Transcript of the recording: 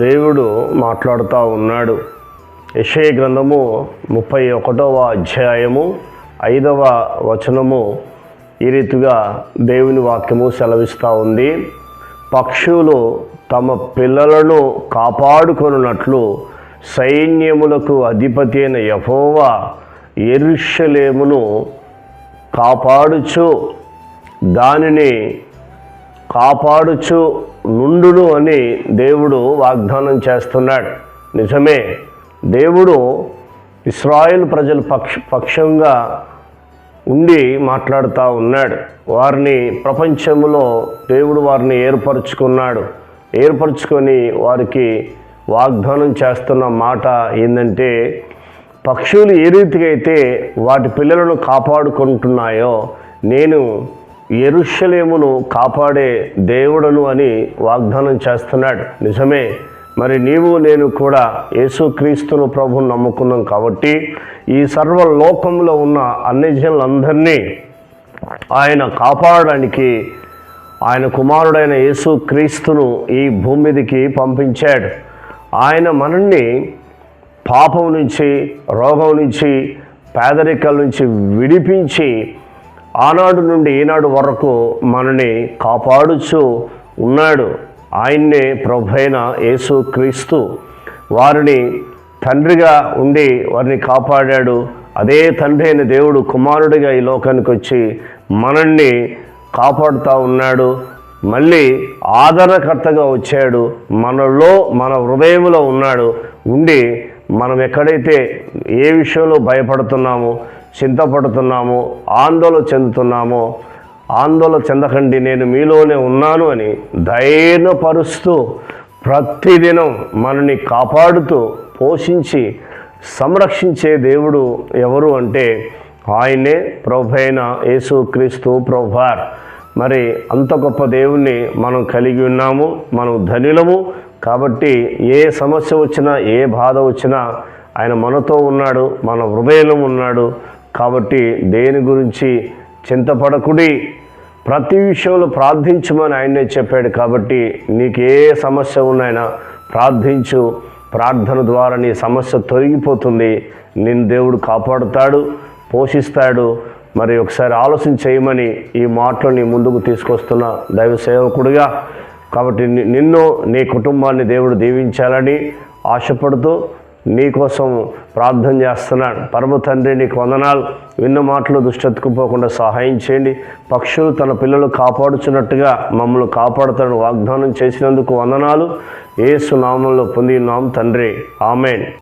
దేవుడు మాట్లాడుతూ ఉన్నాడు. యషయ గ్రంథము ముప్పై ఒకటవ అధ్యాయము ఐదవ వచనము ఈ రీతిగా దేవుని వాక్యము సెలవిస్తూ ఉంది. పక్షులు తమ పిల్లలను కాపాడుకొనున్నట్లు సైన్యములకు అధిపతి అయిన యహోవా ఎరుషలేమును కాపాడుచు దానిని కాపాడుచు నుండును అని దేవుడు వాగ్దానం చేస్తున్నాడు. నిజమే దేవుడు ఇస్రాయేల్ ప్రజల పక్ష పక్షంగా ఉండి మాట్లాడుతూ ఉన్నాడు. వారిని ప్రపంచంలో దేవుడు వారిని ఏర్పరచుకున్నాడు. ఏర్పరచుకొని వారికి వాగ్దానం చేస్తున్న మాట ఏంటంటే పక్షులు ఏ రీతిగా అయితే వాటి పిల్లలను కాపాడుకుంటున్నాయో నేను ఎరుషలేమును కాపాడే దేవుడను అని వాగ్దానం చేస్తున్నాడు. నిజమే. మరి నీవు నేను కూడా యేసుక్రీస్తును ప్రభుని నమ్ముకున్నాం కాబట్టి ఈ సర్వ లోకంలో ఉన్న అన్ని జనులందరినీ ఆయన కాపాడడానికి ఆయన కుమారుడైన యేసు క్రీస్తును ఈ భూమి మీదకి పంపించాడు. ఆయన మనల్ని పాపం నుంచి రోగం నుంచి పేదరికల నుంచి విడిపించి ఆనాడు నుండి ఈనాడు వరకు మనని కాపాడుచు ఉన్నాడు. ఆయన్నే ప్రభైన యేసు క్రీస్తు వారిని తండ్రిగా ఉండి వారిని కాపాడాడు. అదే తండ్రి అయిన దేవుడు కుమారుడిగా ఈ లోకానికి వచ్చి మనల్ని కాపాడుతూ ఉన్నాడు. మళ్ళీ ఆదరణకర్తగా వచ్చాడు. మనలో మన హృదయంలో ఉన్నాడు. ఉండి మనం ఎక్కడైతే ఏ విషయంలో భయపడుతున్నామో చింతపడుతున్నామో ఆందోళన చెందుతున్నామో. ఆందోళన చెందకండి నేను మీలోనే ఉన్నాను అని ధైర్యపరుస్తూ ప్రతిదినం మనని కాపాడుతూ పోషించి సంరక్షించే దేవుడు ఎవరు అంటే ఆయనే ప్రభైన యేసుక్రీస్తు ప్రభార్ మరి అంత గొప్ప దేవుణ్ణి మనం కలిగి ఉన్నాము మనం ధనిలము. కాబట్టి ఏ సమస్య వచ్చినా ఏ బాధ వచ్చినా ఆయన మనతో ఉన్నాడు మన హృదయంలో ఉన్నాడు. కాబట్టి దేని గురించి చింతపడకుడి? ప్రతి విషయంలో ప్రార్థించమని ఆయనే చెప్పాడు కాబట్టి నీకు ఏ సమస్య ఉన్నాయినా ప్రార్థించు. ప్రార్థన ద్వారా నీ సమస్య తొలగిపోతుంది. నిన్ను దేవుడు కాపాడుతాడు పోషిస్తాడు. మరి ఒకసారి ఆలోచన చేయమని ఈ మాటలు నీ ముందుకు తీసుకొస్తున్న దైవ సేవకుడిగా కాబట్టి నిన్ను నీ కుటుంబాన్ని దేవుడు దీవించాలని ఆశపడుతూ నీకోసం ప్రార్థన చేస్తున్నాడు. పరమ తండ్రి నీకు వందనాలు. విన్న మాటలు దుష్టెత్తుకుపోకుండా సహాయం చేయండి. పక్షులు తన పిల్లలు కాపాడుచున్నట్టుగా మమ్మల్ని కాపాడుతాడు వాగ్దానం చేసినందుకు వందనాలు. ఏసు నామంలో పొంది నాం తండ్రి. ఆమెన్.